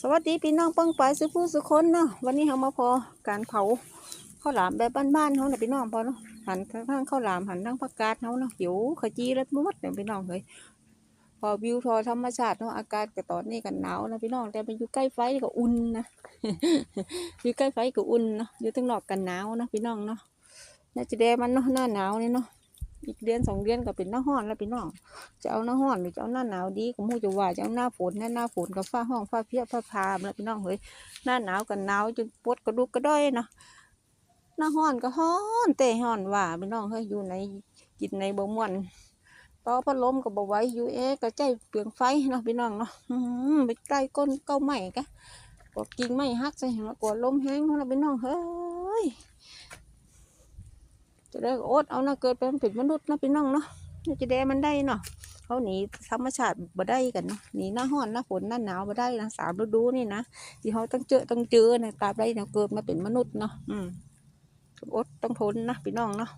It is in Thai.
สวัสดีพี่น้องป้องปสุผู้สุคนเนาะวันนี้เรามาพอการเผาข้าวหลามแบบบ้านๆเขาเนี่ยพี่น้องพอเนาะหันทั้งข้าวหลามหันทั้งผักกาดเขาเนาะหิวขจีแล้วมดเนี่ยพี่น้องเลยพอวิวทอธรรมชาติเนาะอากาศก็ตอนนี้กันหนาวนะพี่น้องแต่ไปอยู่ใกล้ไฟก็อุ่นนะอยู่ใกล้ไฟก็อุ่นเนาะอยู่ทั้งนอกกันหนาวนะพี่น้องเนาะน่าจะแดมันเนาะหน้าหนาวเนี่เนาะ อีกเดือนสองเดือนก็เป็นหน้าห้อนแล้วพี่น้องจะเอาหน้าห้อนหรือจะเอาหน้าหนาวดีก็มูจะว่าจะเอาหน้าฝนหน้าหน้าฝนกับฟ้าห้องฟ้าเพียบฟ้าพามแล้วพี่น้องเฮ้ยหน้าหนาวกันหนาวจนปวดกระดูกกระด้อยเนาะหน้าห้อนก็ห้อนแต่ห้อนว่าพี่น้องเฮ้ยอยู่ในกินในบ่ม่วนต่อพัดลมก็บ่ไว้อยู่เอ๊ก็ใจเปลืองไฟเนาะพี่น้องเนาะไปใกล้ก้นเก้าไม้กะกดกิ่งไม้หักใส่หัวกลัวลมแห้งเนาะพี่น้องเฮ้ย จะได้อดเอานะเกิดเป็นผิดมนุษย์นะพี่น้องเนาะจะแดมันได้เนาะเขาหนีธรรมชาติบ่ได้กันเนาะหนีหน้าห้อนหน้าฝนหน้าหนาวบ่ได้นะสามฤดูนี่นะที่เขาต้องเจอต้องเจอในะตาบใดเราเกิดมาเป็นมนุษย์เนาะอืมต้องอดต้องทนนะพี่น้องเนาะ